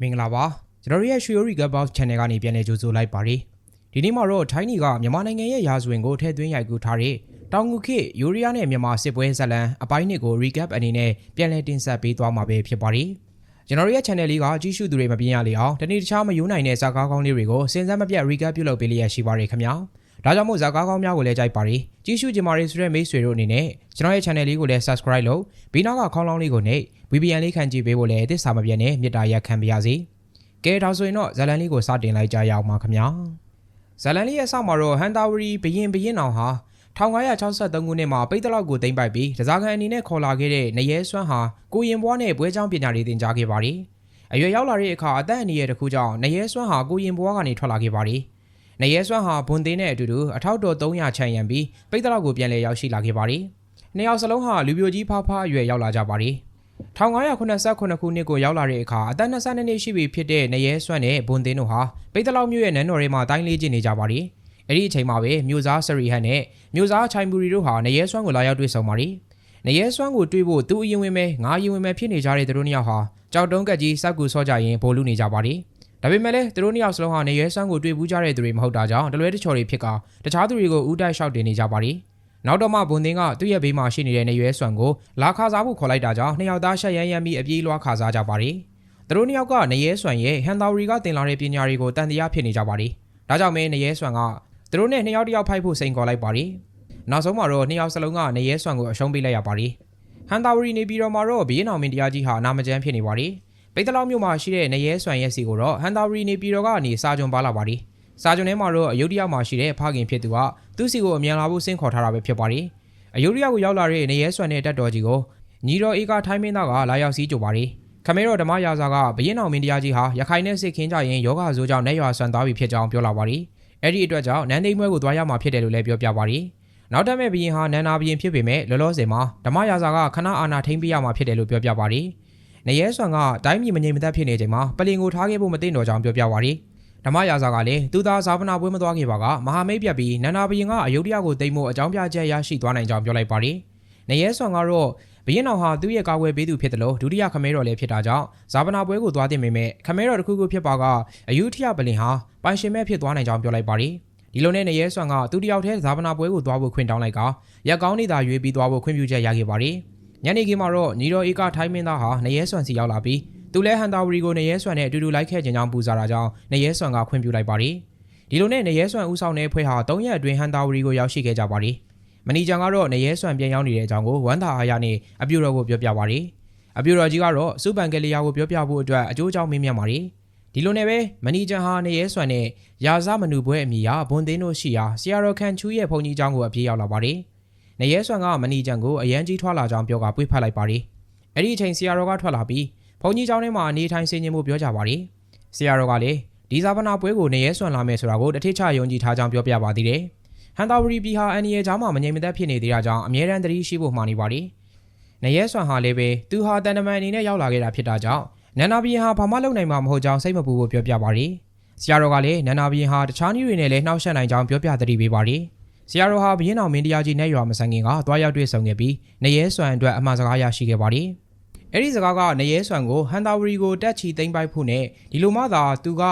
မင်္ဂလာပါကျွန်တော်တို့ရဲ့ Shuri Gabbox Channel ကနေပြန်လည်ကြိုဆိုလိုက်ပါတယ်ဒီနေ့မှာတော့ထိုင်းနီကမြန်မာနိုင်ငံရဲ့ရာဇဝင်ကိုထည့်သွင်းရိုက်ကူးထားတဲ့တောင်ငူခေတ်ယူရီးယားနဲ့မြန်မာစစ်ပွဲဇာတ်လမ်းအပိုင်းနှစ်ကို recap အနေနဲ့ပြန်လည်တင်ဆက်ပေးသွားမှာပဲဖြစ်ပါတယ်ကျွန်တော်တို့ရဲ့ channel လေးကကြီးစုသူတွေမပြင်းရလေအောင်တနေ့တခြားမယိုးနိုင်တဲ့ဇာကားကောင်းလေးတွေကိုစဉ်ဆက်မပြတ် recap ပြုလုပ်ပေးလျက်ရှိပါတယ်ခင်ဗျာ ဒါကြောင့်မို့ဇာကားကောင်းများကိုလည်းကြိုက်ပါတယ်ကြီးစုကြမာရီဆိုတဲ့မိတ်ဆွေတို့အနေနဲ့ကျွန်တော်ရဲ့ channel လေးကိုလည်း subscribe လုပ်ပြီးနောက်ကခေါင်းလောင်းလေးကိုနှိပ် VPN လေးခံကြည့်ပေးဖို့လည်းသစ္စာမပြတ်နဲ့မေတ္တာရက်ခံပါရစေကဲဒါဆိုရင်တော့ဇာလန်လေးကိုစတင်လိုက်ကြရအောင်ပါခင်ဗျာဇာလန်လေးရဲ့အစမှာတော့ဟန်တာဝရီဘရင်ဘရင်အောင်ဟာ1963ခုနှစ်မှာပိတ်တလောက်ကိုတင်ပိုက်ပြီးတစားခံအနေနဲ့ခေါ်လာခဲ့တဲ့နရဲစွမ်းဟာကိုရင်ဘွားနဲ့ပွဲချောင်းပညာတွေသင်ကြားခဲ့ပါတယ်။အရွယ်ရောက်လာတဲ့အခါအသက်အန္တရာယ်တစ်ခုကြောင့်နရဲစွမ်းဟာကိုရင်ဘွားကနေထွက်လာခဲ့ပါတယ်။ နရဲစွမ်းဟာဘွန်သေးနဲ့အတူတူအထောက်တော်300ချန်ရံပြီးပိတ်တလောက်ကိုပြန်လည်ရောက်ရှိလာခဲ့ပါတယ်။နှစ်ယောက်စလုံးဟာလူပြိုကြီးဖားဖားအရွယ်ရောက်လာကြပါတယ်။1989ခုနှစ်ကိုရောက်လာတဲ့အခါအသက်22နှစ်ရှိပြီဖြစ်တဲ့နရဲစွမ်းနဲ့ဘွန်သင်းတို့ဟာပိတ်တလောက်မြို့ရဲ့နန်းတော်ထဲမှာတိုင်းလေးကျင်းနေကြပါတယ်။အဲ့ဒီအချိန်မှာပဲမြို့သားစရီဟန်နဲ့မြို့သားချိုင်ဘူရီတို့ဟာနရဲစွမ်းကိုလာရောက်တွေ့ဆုံပါတယ်။နရဲစွမ်းကိုတွေ့ဖို့သူအရင်ဝင်မဲ့ငါအရင်ဝင်မဲ့ဖြစ်နေကြတဲ့သူတို့နှစ်ယောက်ဟာကြောက်တုံးကက်ကြီးစောက်ကူဆော့ကြရင်ဘိုလ်လူနေကြပါတယ်။ ဒါပေမဲ့လည်းသူတို့နှစ်ယောက်စလုံးဟာနရဲစွမ်းကိုတွေ့ဘူးကြတဲ့သူတွေမဟုတ်တာကြောင့်တလွဲတချော်တွေဖြစ်ကတခြားသူတွေကိုဥတိုက်လျှောက်တင်နေကြပါတယ်။နောက်တော့မှဘွန်သင်းကသူ့ရဲ့ဘေးမှာရှိနေတဲ့နေရွဲဆွမ်ကိုလာခါစားဖို့ခေါ်လိုက်တာကြောင့်နှစ်ယောက်သားရှက်ရမ်းရမ်းပြီးအပြေးလွှားခါစားကြပါတယ်။သူတို့နှစ်ယောက်ကနေရဲဆွမ်ရဲ့ဟန်တာဝရီကတင်လာတဲ့ပညာတွေကိုတန်တရားဖြစ်နေကြပါတယ်။ဒါကြောင့်မင်းနေရဲဆွမ်ကသူတို့နဲ့နှစ်ယောက်တစ်ယောက်ဖိုက်ဖို့စိန်ခေါ်လိုက်ပါတယ်။နောက်ဆုံးမှာတော့နှစ်ယောက်စလုံးကနေရဲဆွမ်ကိုအရှုံးပေးလိုက်ရပါတယ်။ဟန်တာဝရီနေပြီးတော့မှတော့ဘီရင်အောင်မင်းတရားကြီးဟာအနာမကျန်းဖြစ်နေပါတယ်။ ပိတ်တလောက်မြို့မှာရှိတဲ့နေရဲဆွမ်ရဲ့စီကိုတော့ဟန်တာဝရီနေပြီးတော့ကနေစာကြုံပါလာပါတယ်။စာကြုံထဲမှာတော့အယုဒ္ဓယမှာရှိတဲ့ဖခင်ဖြစ်သူကသူ့စီကိုအမြန်လာဖို့ဆင့်ခေါ်ထားတာပဲဖြစ်ပါတယ်။အယုဒ္ဓယကိုရောက်လာတဲ့နေရဲဆွမ်တဲ့တက်တော်ကြီးကိုညီတော်ဧကထိုင်းမင်းသားကလာရောက်စည်းကြိုပါတယ်။ခမဲတော်ဓမ္မရာဇာကဘရင်အောင်မင်းတရားကြီးဟာရခိုင်နဲ့စစ်ခင်းကြရင်ယောဂဇိုးကြောင့်နဲ့ရွာဆွမ်းသွားပြီဖြစ်ကြောင်းပြောလာပါတယ်။အဲ့ဒီအတွက်ကြောင့်နန်းသိမ်းပွဲကိုသွားရမှာဖြစ်တယ်လို့လည်းပြောပြပါတယ်။နောက်တက်မဲ့ဘရင်ဟာနန္နာဘရင်ဖြစ်ပေမဲ့လောလောဆယ်မှာဓမ္မရာဇာကခဏအာဏာထိန်းပေးရမှာဖြစ်တယ်လို့ပြောပြပါတယ်။ နေရဲဆွမ်ကတိုင်းပြည်မငြိမ်မသက်ဖြစ်နေချိန်မှာပလင်ကိုထားခဲ့ဖို့မသိတော့ကြောင်းပြောပြပါတယ်။ဓမ္မရာဇာကလည်းသူသားဇာပနာပွဲမသွားခဲ့ပါကမဟာမိတ်ပြတ်ပြီးနန္နာဘရင်ကအယုဒ္ဓယကိုတိမ်ဖို့အကြောင်းပြချက်ရရှိသွားနိုင်ကြောင်းပြောလိုက်ပါတယ်။နေရဲဆွမ်ကတော့ဘရင်တော်ဟာသူ့ရဲ့ကာကွယ်ပေးသူဖြစ်တယ်လို့ဒုတိယခမဲတော်လည်းဖြစ်တာကြောင့်ဇာပနာပွဲကိုသွားတင်ပေမဲ့ခမဲတော်တစ်ခုခုဖြစ်ပါကအယူထရပလင်ဟာပိုင်ရှင်မဲ့ဖြစ်သွားနိုင်ကြောင်းပြောလိုက်ပါတယ်။ဒီလိုနဲ့နေရဲဆွမ်ကသူတယောက်တည်းဇာပနာပွဲကိုသွားဖို့ခွင့်တောင်းလိုက်ကရက်ကောင်းနေတာရွေးပြီးသွားဖို့ခွင့်ပြုချက်ရခဲ့ပါတယ်။ ညနေခင်းမှာတော့ညီတော်ဧကထိုင်းမင်းသားဟာနေရဲဆွမ်စီရောက်လာပြီးသူလည်းဟန်တာဝရီကိုနေရဲဆွမ်နဲ့အတူတူလိုက်ခဲ့ခြင်းကြောင့်ပူဇော်တာကြောင့်နေရဲဆွမ်ကခွင့်ပြုလိုက်ပါတယ်။ဒီလိုနဲ့နေရဲဆွမ်ဦးဆောင်တဲ့ဖွဲ့ဟာ၃ရက်အတွင်းဟန်တာဝရီကိုရောက်ရှိခဲ့ကြပါတယ်။မနီဂျန်ကတော့နေရဲဆွမ်ပြန်ရောက်နေတဲ့အကြောင်းကိုဝမ်သာအားရနဲ့အပြူတော်ကိုပြောပြပါတယ်။အပြူတော်ကြီးကတော့စူပန်ကလေးယာကိုပြောပြဖို့အတွက်အကျိုးကြောင့်မေးမြန်းပါတယ်။ဒီလိုနဲ့ပဲမနီဂျန်ဟာနေရဲဆွမ်နဲ့ရာဇမနူပွဲအမိယာဘွန်သင်းတို့ရှိရာဆီယာရိုခန်ချူရဲ့ဖုန်ကြီးเจ้าကိုအပြေးရောက်လာပါတယ်။ နေရဲဆွမ်ကမနီဂျန်ကိုအရန်ကြီးထွာလာကြောင်းပြောကပွေးဖက်လိုက်ပါတယ်။အဲ့ဒီအချိန်ဆီယာရိုကထွက်လာပြီးဘုံကြီးเจ้าထဲမှာအနေထိုင်ဆင်ခြင်မှုပြောကြပါတယ်။ဆီယာရိုကလည်းဒီဇာပနာပွဲကိုနေရဲဆွမ်လာမယ်ဆိုတာကိုတထိချယုံကြည်ထားကြောင်းပြောပြပါသေးတယ်။ဟန်တာဝရီပြည်ဟာအန်နီရဲ့เจ้าမှာမငြိမ်မသက်ဖြစ်နေသေးတာကြောင့်အမြဲတမ်းတတိရှိဖို့မှာနေပါတယ်။နေရဲဆွမ်ဟာလည်းပဲသူဟာတန်တမန်အနေနဲ့ရောက်လာခဲ့တာဖြစ်တာကြောင့်နန္နာဘီဟာဘာမှလုပ်နိုင်မှာမဟုတ်ကြောင်းစိတ်မပူဖို့ပြောပြပါတယ်။ဆီယာရိုကလည်းနန္နာဘီဟာတခြားနည်းတွေနဲ့လည်းနှောက်ယှက်နိုင်ကြောင်းပြောပြသတိပေးပါတယ်။ ဆီယာရိုဟာဘရင်တော်မင်းတရားကြီးနဲ့ရွာမဆန်ခင်ကသွားရောက်တွေ့ဆုံခဲ့ပြီးနေရဲဆွမ်အတွက်အမှားစကားရရှိခဲ့ပါတယ်။အဲ့ဒီစကားကနေရဲဆွမ်ကိုဟန်တာဝရီကိုတက်ချီသိမ်းပိုက်ဖို့နဲ့ဒီလိုမှသာသူက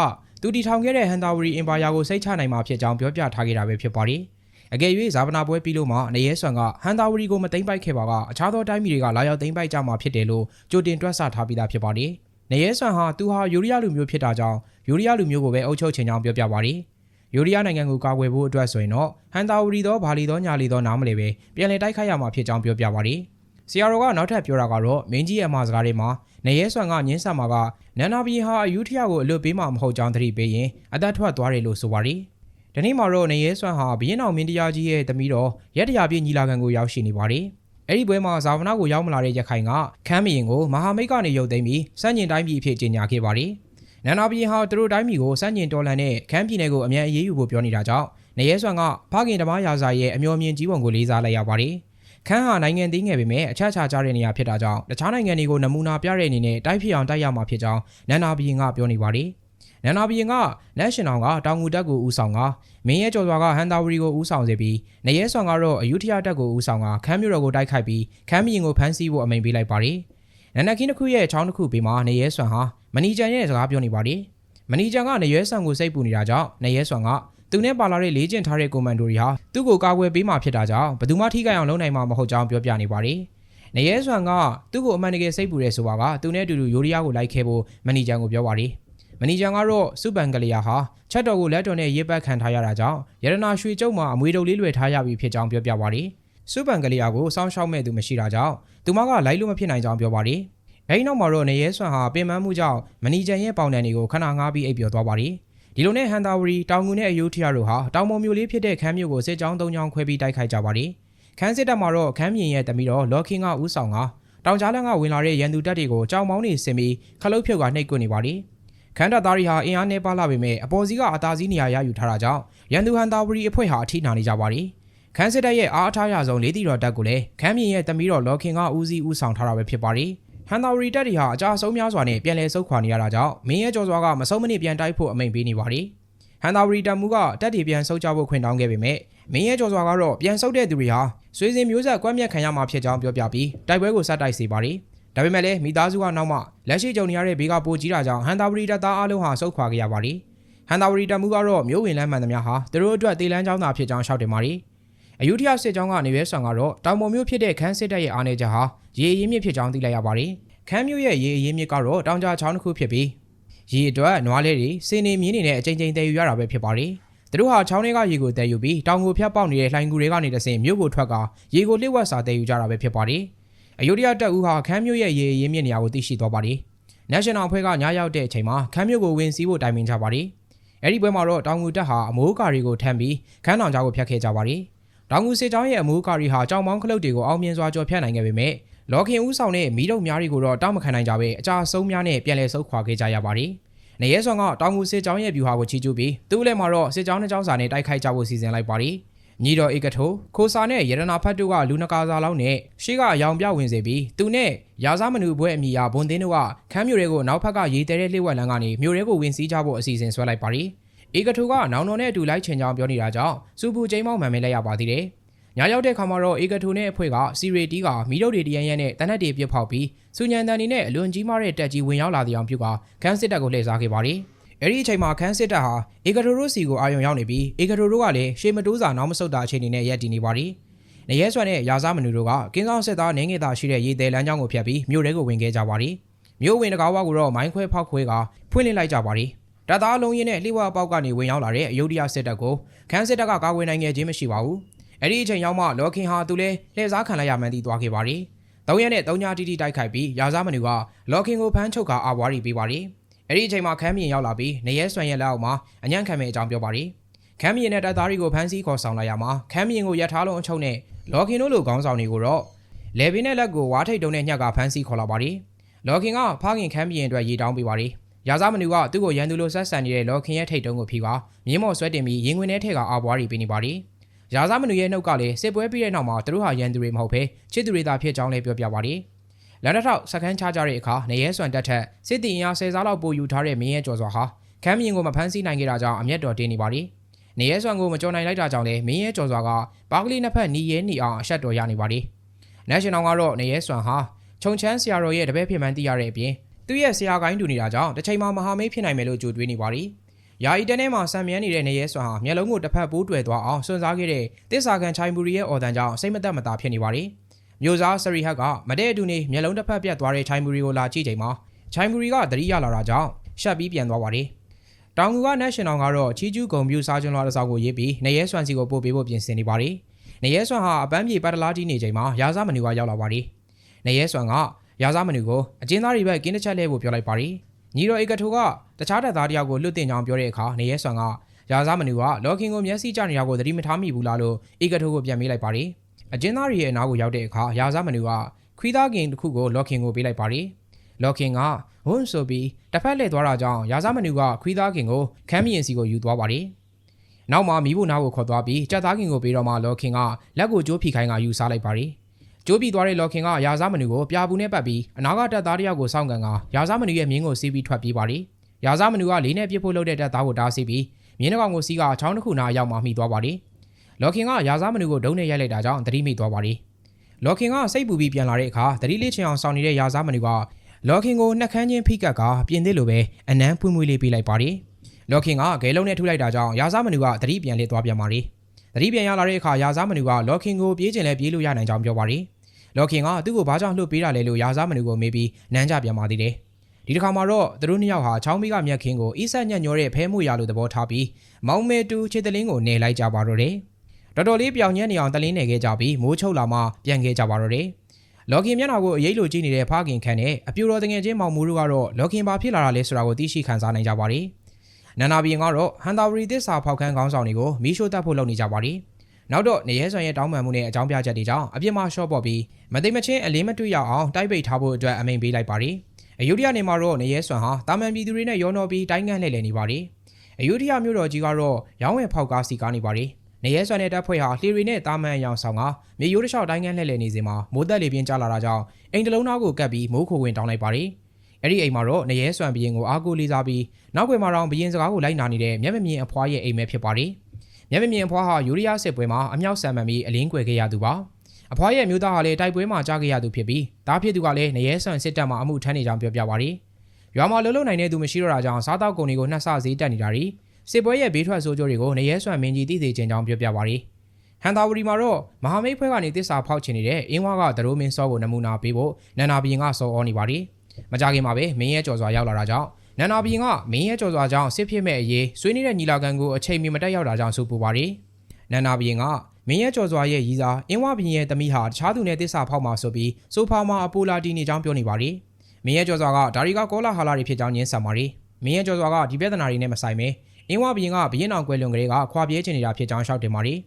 သူတီထောင်ခဲ့တဲ့ဟန်တာဝရီအင်ပါယာကိုစိတ်ချနိုင်မှာဖြစ်ကြောင်းပြောပြထားခဲ့တာပဲဖြစ်ပါတယ်။အကယ်၍ဇာပနာပွဲပြီးလို့မှနေရဲဆွမ်ကဟန်တာဝရီကိုမသိမ်းပိုက်ခဲ့ပါကအခြားသောတိုင်းပြည်တွေကလာရောက်သိမ်းပိုက်ကြမှာဖြစ်တယ်လို့ကြိုတင်တွက်ဆထားပြီးသားဖြစ်ပါတယ်။နေရဲဆွမ်ဟာသူဟာယူရီးယားလူမျိုးဖြစ်တာကြောင့်ယူရီးယားလူမျိုးကိုပဲအုပ်ချုပ်ချင်ကြောင်းပြောပြပါတယ်။ ယူရီးယားနိုင်ငံကိုကာကွယ်ဖို့အတွက်ဆိုရင်တော့ဟန်တာဝရီသောဘာလီသောညာလီသောနားမလဲပဲပြန်လည်တိုက်ခိုက်ရမှာဖြစ်ကြောင်းပြောပြပါတယ်။ဆီယာရိုကနောက်ထပ်ပြောတာကတော့မင်းကြီးရဲ့အမှားစကားတွေမှာနေရဲဆွမ်ကညင်းဆက်မှာကနန္နာဘီဟာအယူထရကိုအလွတ်ပေးမှာမဟုတ်ကြောင်းသတိပေးရင်အသက်ထွက်သွားတယ်လို့ဆိုပါတယ်။ဒီနေ့မှာတော့နေရဲဆွမ်ဟာဘရင်အောင်မင်းတရားကြီးရဲ့သမီးတော်ရက်တရာပြည့်ညီလာခံကိုရောက်ရှိနေပါတယ်။အဲ့ဒီပွဲမှာဇာဝနာကိုရောက်မလာတဲ့ရခိုင်ကခမ်းမရင်ကိုမဟာမိတ်ကနေရုပ်သိမ်းပြီးစန့်ကျင်တိုင်းပြည်အဖြစ်ကြေညာခဲ့ပါတယ်။ နန္နာဘီဟာသူတို့တိုင်းပြည်ကိုစန့်ကျင်တော်လှန်တဲ့ခမ်းပြည်နယ်ကိုအမြန်အေးအေးယူဖို့ပြောနေတာကြောင့်နေရဲဆွမ်ကဖခင်ဓမ္မရာဇာရဲ့အမျော်မြင်ကြီးပုံကိုလေးစားလိုက်ရပါတယ်။ခန်းဟာနိုင်ငံသေးငယ်ပေမဲ့အချက်ချာကြတဲ့နေရာဖြစ်တာကြောင့်တခြားနိုင်ငံတွေကိုနမူနာပြတဲ့အနေနဲ့တိုက်ဖြစ်အောင်တိုက်ရမှာဖြစ်ကြောင်းနန္နာဘီရင်ကပြောနေပါတယ်။နန္နာဘီရင်က National ကတောင်ငူတက်ကိုဦးဆောင်ကမင်းရဲကျော်စွာကဟန်တာဝရီကိုဦးဆောင်စေပြီးနေရဲဆွမ်ကတော့အယူထရတက်ကိုဦးဆောင်ကခမ်းမြို့တော်ကိုတိုက်ခိုက်ပြီးခမ်းမရင်ကိုဖမ်းဆီးဖို့အမိန့်ပေးလိုက်ပါတယ်။နန္နာခင်းတစ်ခုရဲ့ချောင်းတစ်ခုပေးမှာနေရဲဆွမ်ဟာ မနီကျန်ရဲ့စကားပြောနေပါတယ်မနီကျန်ကနေရွဲဆွမ်ကိုစိတ်ပူနေတာကြောင့်နေရဲဆွမ်ကသူနဲ့ပါလာတဲ့လေးကျင်ထားတဲ့ကွန်မန်ဒိုတွေဟာသူ့ကိုကာကွယ်ပေးမှဖြစ်တာကြောင့်ဘယ်သူမှထိခိုက်အောင်လုပ်နိုင်မှာမဟုတ်ကြောင်းပြောပြနေပါတယ်နေရဲဆွမ်ကသူ့ကိုအမှန်တကယ်စိတ်ပူရဲဆိုပါကသူနဲ့အတူတူယိုရီးယားကိုလိုက်ခဲ့ဖို့မနီကျန်ကိုပြောပါတယ်မနီကျန်ကတော့စုပန်ကလေးယာဟာချက်တော်ကိုလက်တော်နဲ့ရေးပတ်ခံထားရတာကြောင့်ရတနာရွှေကျုံမှာအမွေတုပ်လေးလွယ်ထားရပြီဖြစ်ကြောင်းပြောပြပါတယ်စုပန်ကလေးယာကိုစောင်းရှောက်မဲ့သူမရှိတာကြောင့်သူမကလိုက်လို့မဖြစ်နိုင်ကြောင်းပြောပါတယ် အဲဒီနောက်မှာတော့နေရဲဆွမ်ဟာပင်ပန်းမှုကြောင့်မနီကျန်ရဲ့ပေါင်တန်တွေကိုခဏငားပြီးအိပ်ပျော်သွားပါတယ်ဒီလိုနဲ့ဟန်တာဝရီတောင်ငူနဲ့အယိုးထရတို့ဟာတောင်ပေါ်မျိုးလေးဖြစ်တဲ့ခမ်းမြို့ကိုစစ်ကြောင်း၃ကြောင်းခွဲပြီးတိုက်ခိုက်ကြပါတယ်ခန်းစစ်တပ်မှာတော့ခမ်းမြင်ရဲ့တမီတော့လော်ခင်ကဥဆောင်ကတောင်ကြားလန်းကဝင်လာတဲ့ရန်သူတပ်တွေကိုကြောင်မောင်းနေဆင်ပြီးခလုတ်ဖြုတ်ကနှိပ်ကွနေပါတယ်ခန်းတပ်သားတွေဟာအင်အားနှဲပါလာပေမဲ့အပေါ်စီးကအသာစီးနေရာရယူထားတာကြောင့်ရန်သူဟန်တာဝရီအဖွဲ့ဟာအထိနာနေကြပါတယ်ခန်းစစ်တပ်ရဲ့အားအထားရဆုံးလေးတီတော်တပ်ကိုလည်းခမ်းမြင်ရဲ့တမီတော့လော်ခင်ကဦးစီးဦးဆောင်ထားတာပဲဖြစ်ပါတယ် ဟန်တာဝရီတပ်တွေဟာအကြအဆုံးများစွာနဲ့ပြန်လည်ဆုတ်ခွာနေရတာကြောင့်မင်းရဲ့ကြော်စွာကမဆုံးမနစ်ပြန်တိုက်ဖို့အမိန့်ပေးနေပါတယ်ဟန်တာဝရီတပ်မှုကတပ်တွေပြန်ဆုတ်ကြဖို့ခွင့်တောင်းခဲ့ပေမဲ့မင်းရဲ့ကြော်စွာကတော့ပြန်ဆုတ်တဲ့သူတွေဟာဆွေစဉ်မျိုးဆက်ကွက်မြက်ခံရမှာဖြစ်ကြောင်းပြောပြပြီးတိုက်ပွဲကိုစတိုက်စေပါတယ်ဒါပေမဲ့လည်းမိသားစုကနောက်မှလက်ရှိကြုံနေရတဲ့ဘေးကပိုကြီးတာကြောင့်ဟန်တာဝရီတပ်သားအလုံးဟာဆုတ်ခွာခဲ့ရပါတယ်ဟန်တာဝရီတပ်မှုကတော့မျိုးဝင်လမ်းမှန်သမျှဟာသူတို့အတွက်တေလန်းကြောင်းသာဖြစ်ကြောင်းရှောက်တင်ပါတယ် အယူထရစစ်ကြောင်းကနေရဲဆန်ကတော့တောင်ပေါ်မျိုးဖြစ်တဲ့ခန်းစစ်တပ်ရဲ့အားနေချက်ဟာရေရင်းမြစ်ဖြစ်ကြောင်းသိလိုက်ရပါတယ်ခန်းမျိုးရဲ့ရေအရင်းမြစ်ကတော့တောင်ကြားချောင်းတစ်ခုဖြစ်ပြီးရေအတွက်နွားလေးတွေစင်းနေမြင်းနေတဲ့အချိန်ချင်းတည်ယူရတာပဲဖြစ်ပါတယ်။သူတို့ဟာချောင်းတွေကရေကိုတည်ယူပြီးတောင်ကိုဖျက်ပေါက်နေတဲ့လှိုင်းကူတွေကနေတဆင့်မြို့ကိုထွက်ကရေကိုလျှို့ဝှက်စာတည်ယူကြတာပဲဖြစ်ပါတယ်။အယုဒ္ဓယတပ်ဦးဟာခမ်းမြို့ရဲ့ရေအရင်းမြစ်နေရာကိုသိရှိသွားပါတယ်။ National အဖွဲ့ကညရောက်တဲ့အချိန်မှာခမ်းမြို့ကိုဝင်စီးဖို့တိုင်ပင်ကြပါတယ်။အဲဒီပွဲမှာတော့တောင်ငူတပ်ဟာအမိုးကာတွေကိုထမ်းပြီးခမ်းတောင်ကြားကိုဖျက်ခဲ့ကြပါတယ်။ တောင်ငူစစ်ကြောင်းရဲ့အမိုးကာရီဟာကြောင်မောင်းခလုတ်တွေကိုအောင်မြင်စွာကျော်ဖြတ်နိုင်ခဲ့ပေမဲ့လော်ခင်ဦးဆောင်တဲ့မီးတုံများတွေကိုတော့တောင်းမခံနိုင်ကြပဲအကြအဆုံးများနဲ့ပြန်လည်ဆုတ်ခွာခဲ့ကြရပါတယ်။နေရဲဆောင်ကတောင်ငူစစ်ကြောင်းရဲ့ဗျူဟာကိုချီးကျူးပြီးသူ့လက်မှာတော့စစ်ကြောင်းတစ်ကြောင်းစာနဲ့တိုက်ခိုက်ကြဖို့စီစဉ်လိုက်ပါတယ်။ညီတော်ဧကထိုခိုစာနဲ့ရတနာဖတ်တို့ကလူနကာစာလောက်နဲ့ရှေ့ကအယောင်ပြဝင်စေပြီးသူနဲ့ရာဇမနုဘွဲအမိယာဘွန်တင်းတို့ကခမ်းမျိုးတွေကိုနောက်ဖက်ကရေတဲတဲ့လှိဝက်လန်းကနေမျိုးတွေကိုဝင်စီးကြဖို့အစီအစဉ်ဆွဲလိုက်ပါတယ်။ ဧကထိုကနောင်တော်နဲ့အတူလိုက်ချင်ကြောင်းပြောနေတာကြောင့်စူပူကျိမ်းမောင်းမှန်မဲလိုက်ရပါသေးတယ်။ညရောက်တဲ့ခါမှာတော့ဧကထိုနဲ့အဖွဲ့ကစီရီတီကမီးတို့တွေတရန်ရန်နဲ့တနက်တွေပြစ်ဖောက်ပြီးစူညံတန်နေနဲ့အလွန်ကြီးမားတဲ့တက်ကြီးဝင်ရောက်လာတဲ့အောင်ပြုကခန်းစစ်တပ်ကိုလှည့်စားခဲ့ပါတယ်။အဲ့ဒီအချိန်မှာခန်းစစ်တပ်ဟာဧကထိုတို့စီကိုအာရုံရောက်နေပြီးဧကထိုတို့ကလည်းရှေးမတိုးစာနောက်မဆုတ်တာအခြေအနေနဲ့ရပ်တည်နေပါတယ်။နေရဲဆွမ်းနဲ့ရာဇမနူတို့ကကင်းဆောင်စစ်သားနင်းငယ်သားရှိတဲ့ရေသေးလမ်းကြောင်းကိုဖျက်ပြီးမြို့ထဲကိုဝင်ခဲ့ကြပါတယ်။မြို့ဝင်တကားဝါကိုတော့မိုင်းခွဲဖောက်ခွဲကဖွင့်လှစ်လိုက်ကြပါတယ်။ တပ်သားလုံးရင်းနဲ့လှိဝါပေါက်ကနေဝင်ရောက်လာတဲ့အယုဒ္ဓယစစ်တပ်ကိုခန်းစစ်တပ်ကကာကွယ်နိုင်ခဲ့ခြင်းမရှိပါဘူး။အဲ့ဒီအချိန်ရောက်မှလော်ခင်ဟာသူလည်းလှည့်စားခံလိုက်ရမှန်းသိသွားခဲ့ပါတယ်။၃ရက်နဲ့၃ညတိတိတိုက်ခိုက်ပြီးရာဇမနူကလော်ခင်ကိုဖမ်းချုပ်ကအာဝါရီပေးပါတယ်။အဲ့ဒီအချိန်မှာခမ်းမြင်ရောက်လာပြီးနေရဲဆွမ်းရဲ့လက်အောက်မှာအညံ့ခံမဲ့အကြောင်းပြောပါတယ်။ခမ်းမြင်နဲ့တပ်သားတွေကိုဖမ်းဆီးခေါ်ဆောင်လိုက်ရမှာခမ်းမြင်ကိုရထားလုံးအချုပ်နဲ့လော်ခင်တို့လိုခေါင်းဆောင်တွေကိုတော့လေပင်နဲ့လက်ကိုဝါထိတ်တုံးနဲ့ညှက်ကဖမ်းဆီးခေါ်လာပါတယ်။လော်ခင်ကဖခင်ခမ်းမြင်အတွက်ရေတောင်းပေးပါတယ်။ ရာဇမနူကသူ့ကိုရန်သူလိုဆက်ဆံနေတဲ့လော်ခင်ရဲ့ထိတ်တုံးကိုဖြီးပါမြင်းမော်ဆွဲတင်ပြီးရင်ခွင်ထဲထည့်ကအာဘွားတွေပေးနေပါသည်ရာဇမနူရဲ့နှုတ်ကလည်းစစ်ပွဲပြီးတဲ့နောက်မှာသူတို့ဟာရန်သူတွေမဟုတ်ဘဲချစ်သူတွေသာဖြစ်ကြောင်းလည်းပြောပြပါသည်လန်ဒထောက်စကန်းချကြတဲ့အခါနေရဲစွန်တက်ထက်စစ်တီအင်အား၁၀စားလောက်ပိုယူထားတဲ့မင်းရဲ့ကြော်စွာဟာခမ်းမြင်ကိုမဖမ်းဆီးနိုင်ခဲ့တာကြောင့်အမျက်တော်တင်နေပါသည်နေရဲစွန်ကိုမကြော်နိုင်လိုက်တာကြောင့်လည်းမင်းရဲ့ကြော်စွာကဘာကလီနှစ်ဖက်နီးရဲနေအောင်အရှက်တော်ရနေပါသည် National ကတော့နေရဲစွန်ဟာခြုံချမ်းဆရာတော်ရဲ့တပည့်ဖြစ်မှန်းသိရတဲ့အပြင် သူ့ရဲ့ဆရာကိုင်းတူနေတာကြောင့်တစ်ချိန်မှာမဟာမိတ်ဖြစ်နိုင်မယ်လို့ကြိုတွေးနေပါတယ်။ယာယီတန်းထဲမှာဆံမြန်းနေတဲ့နေရဲဆွမ်ဟာမျက်လုံးကိုတစ်ဖက်ပိုးတွယ်သွားအောင်စွန့်စားခဲ့တဲ့တစ္ဆာခံချိုင်ဘူရီရဲ့အော်တန်ကြောင့်စိတ်မသက်မသာဖြစ်နေပါတယ်။မျိုးစားစရီဟတ်ကမတဲ့အတူနေမျက်လုံးတစ်ဖက်ပြတ်သွားတဲ့ချိုင်ဘူရီကိုလာကြည့်ချိန်မှာချိုင်ဘူရီကသတိရလာတာကြောင့်ရှက်ပြီးပြန်သွားပါတယ်။တောင်ငူက National ကတော့ချီကျူးဂုံပြူစားကျွန်းလွှာတစ်စောက်ကိုရေးပြီးနေရဲဆွမ်စီကိုပို့ပေးဖို့ပြင်ဆင်နေပါတယ်။နေရဲဆွမ်ဟာအပန်းပြေပတ်တလားကြီးနေချိန်မှာရာဇမနူကရောက်လာပါတယ်။နေရဲဆွမ်က ရာဇမနူကိုအကျဉ်းသားတွေဘက်ကင်းတစ်ချက်လဲဖို့ပြောလိုက်ပါတယ်။ညီတော်ဧကထိုကတခြားတပ်သားတယောက်ကိုလွတ်တင်ကြောင်းပြောတဲ့အခါနေရဲဆွမ်ကရာဇမနူကလော်ကင်ကိုမျက်စိကျနေတာကိုသတိမထားမိဘူးလားလို့ဧကထိုကိုပြန်မေးလိုက်ပါတယ်။အကျဉ်းသားတွေရဲ့အနားကိုရောက်တဲ့အခါရာဇမနူကခွီးသားကင်တစ်ခုကိုလော်ကင်ကိုပေးလိုက်ပါတယ်။လော်ကင်ကဝွန်းဆိုပြီးတစ်ဖက်လှည့်သွားတာကြောင့်ရာဇမနူကခွီးသားကင်ကိုခမ်းမီရင်စီကိုယူသွားပါတယ်။နောက်မှမိဖို့နားကိုခေါ်သွားပြီးကြက်သားကင်ကိုပေးတော့မှလော်ကင်ကလက်ကိုကျိုးဖိခိုင်းကယူစားလိုက်ပါတယ်။ ကျိုးပြီးသွားတဲ့လော်ခင်ကရာဇမနူကိုပြာဘူးနဲ့ပတ်ပြီးအနာကတက်သားတယောက်ကိုစောင့်ကန်ကရာဇမနူရဲ့မြင်းကိုစီးပြီးထွက်ပြေးပါတယ်။ရာဇမနူကလေးနဲ့ပြစ်ဖို့လုပ်တဲ့တက်သားကိုတားဆီးပြီးမြင်းတစ်ကောင်ကိုစီးကချောင်းတစ်ခုနာရောက်မှမိသွားပါတယ်။လော်ခင်ကရာဇမနူကိုဒုံနဲ့ရိုက်လိုက်တာကြောင့်သတိမိသွားပါတယ်။လော်ခင်ကစိတ်ပူပြီးပြန်လာတဲ့အခါသတိလေးချင်အောင်စောင့်နေတဲ့ရာဇမနူကလော်ခင်ကိုနှက်ခမ်းချင်းဖိကတ်ကပြင်သစ်လိုပဲအနမ်းပွင့်မွေးလေးပေးလိုက်ပါတယ်လော်ခင်ကဂဲလုံးနဲ့ထုလိုက်တာကြောင့်ရာဇာမနူကသတိပြန်လေးသွားပြန်ပါတယ်သတိပြန်ရလာတဲ့အခါရာဇာမနူကလော်ခင်ကိုပြေးကျင်လဲပြေးလို့ရနိုင်ကြောင်းပြောပါတယ် လော်ခင်ကသူ့ကိုဘာကြောင့်လှုပ်ပေးတာလဲလို့ရာဇာမနူကိုမေးပြီးနမ်းကြပြန်ပါသေးတယ်ဒီတစ်ခါမှာတော့သူတို့နှစ်ယောက်ဟာချောင်းမီကမြက်ခင်းကိုအီဆက်ညက်ညောတဲ့ဖဲမှုရလို့သဘောထားပြီးမောင်မဲတူခြေတလင်းကိုနေလိုက်ကြပါတော့တယ်တော်တော်လေးပြောင်ညက်နေအောင်တလင်းနေခဲ့ကြပြီးမိုးချုပ်လာမှပြန်ခဲ့ကြပါတော့တယ်လော်ကင်မျက်နှာကိုအရေးလိုကြည့်နေတဲ့ဖခင်ခန့်နဲ့အပြူတော်တငယ်ချင်းမောင်မူတို့ကတော့လော်ကင်ဘာဖြစ်လာတာလဲဆိုတာကိုသိရှိခံစားနိုင်ကြပါတယ်။နန္နာဘီရင်ကတော့ဟန်တာဝရီသစ္စာဖောက်ခန်းခေါင်းဆောင်တွေကိုမီးရှို့တတ်ဖို့လုပ်နေကြပါတယ်။ နောက်တော့နေရဲဆွမ်းရဲ့တောင်းပန်မှုနဲ့အကြောင်းပြချက်တွေကြောင့်အပြစ်မှရှော့ပေါ်ပြီးမသိမချင်းအလေးမတွေ့ရအောင်တိုက်ပိတ်ထားဖို့အတွက်အမိန့်ပေးလိုက်ပါတယ်။အယူဒယာနေမှာတော့နေရဲဆွမ်းဟာတာမန်ပြည်သူတွေနဲ့ရောနှောပြီးတိုင်းငန်းလှည့်လည်နေပါတယ်။အယူဒယာမြို့တော်ကြီးကတော့ရောင်းဝယ်ဖောက်ကားစီကားနေပါတယ်။နေရဲဆွမ်းတဲ့တပ်ဖွဲ့ဟာလှေရီနဲ့တာမန်အယောင်ဆောင်ကမြေရိုးတစ်လျှောက်တိုင်းငန်းလှည့်လည်နေစဉ်မှာမိုးသက်လေပြင်းကျလာတာကြောင့်အိမ်တလုံးသားကိုကပ်ပြီးမိုးခိုဝင်တောင်းလိုက်ပါတယ်။အဲ့ဒီအိမ်မှာတော့နေရဲဆွမ်းဘရင်ကိုအားကိုးလေးစားပြီးနောက်ွယ်မှာတော့ဘရင်စကားကိုလိုက်နာနေတဲ့မျက်မမြင်အဖွားရဲ့အိမ်ပဲဖြစ်ပါတယ်။ မျက်မမြင်အဖွားဟာယူရီးယားစစ်ပွဲမှာအမြောက်ဆန်မှန်ပြီးအလင်းကွယ်ခဲ့ရသူပါ။အဖွားရဲ့မျိုးသားဟာလည်းတိုက်ပွဲမှာကြားခဲ့ရသူဖြစ်ပြီးတားဖြစ်သူကလည်းနေရဲဆွမ်းစစ်တပ်မှာအမှုထမ်းနေကြောင်းပြောပြပါတယ်။ရွာမှာလှုပ်လှုပ်နိုင်တဲ့သူမရှိတော့တာကြောင့်စားတောက်ကုန်တွေကိုနှက်ဆဈေးတက်နေတာတွေစစ်ပွဲရဲ့ဘေးထွက်ဆိုးကျိုးတွေကိုနေရဲဆွမ်းမင်းကြီးသိသိချင်းကြောင်းပြောပြပါရယ်ဟန်တာဝရီမှာတော့မဟာမိတ်ဖွဲ့ကနေတစ္ဆာဖောက်ချင်နေတဲ့အင်းဝါကဒရိုးမင်းစောကိုနမူနာပေးဖို့နန္နာဘီရင်ကစော်ဩနေပါရယ်မကြခင်မှာပဲမင်းရဲ့ကြော်စွာရောက်လာတာကြောင့် နန္နာဘီရင်ကမင်းရဲ့ကြော်စွာကြောင့်စစ်ဖြစ်မဲ့အရေးဆွေးနေတဲ့ညီလာခံကိုအချိန်မီမတက်ရောက်တာကြောင့်ဆိုပူပါရယ်နန္နာဘီရင်ကမင်းရဲ့ကြော်စွာရဲ့ရီးစားအင်းဝဘီရင်ရဲ့တမိဟာတခြားသူနဲ့တစ္ဆာဖောက်မှာဆိုပြီးဆိုဖာမှာအပူလာတီနေကြောင်းပြောနေပါရယ်မင်းရဲ့ကြော်စွာကဒါရီကကောလာဟာလာတွေဖြစ်ကြောင်းညင်းဆန်ပါရယ်မင်းရဲ့ကြော်စွာကဒီပြဿနာတွေနဲ့မဆိုင်ပဲအင်းဝဘီရင်ကဘရင်အောင်ကွယ်လွန်ကလေးကခွာပြေးချင်နေတာဖြစ်ကြောင်းရှောက်တင်ပါရယ်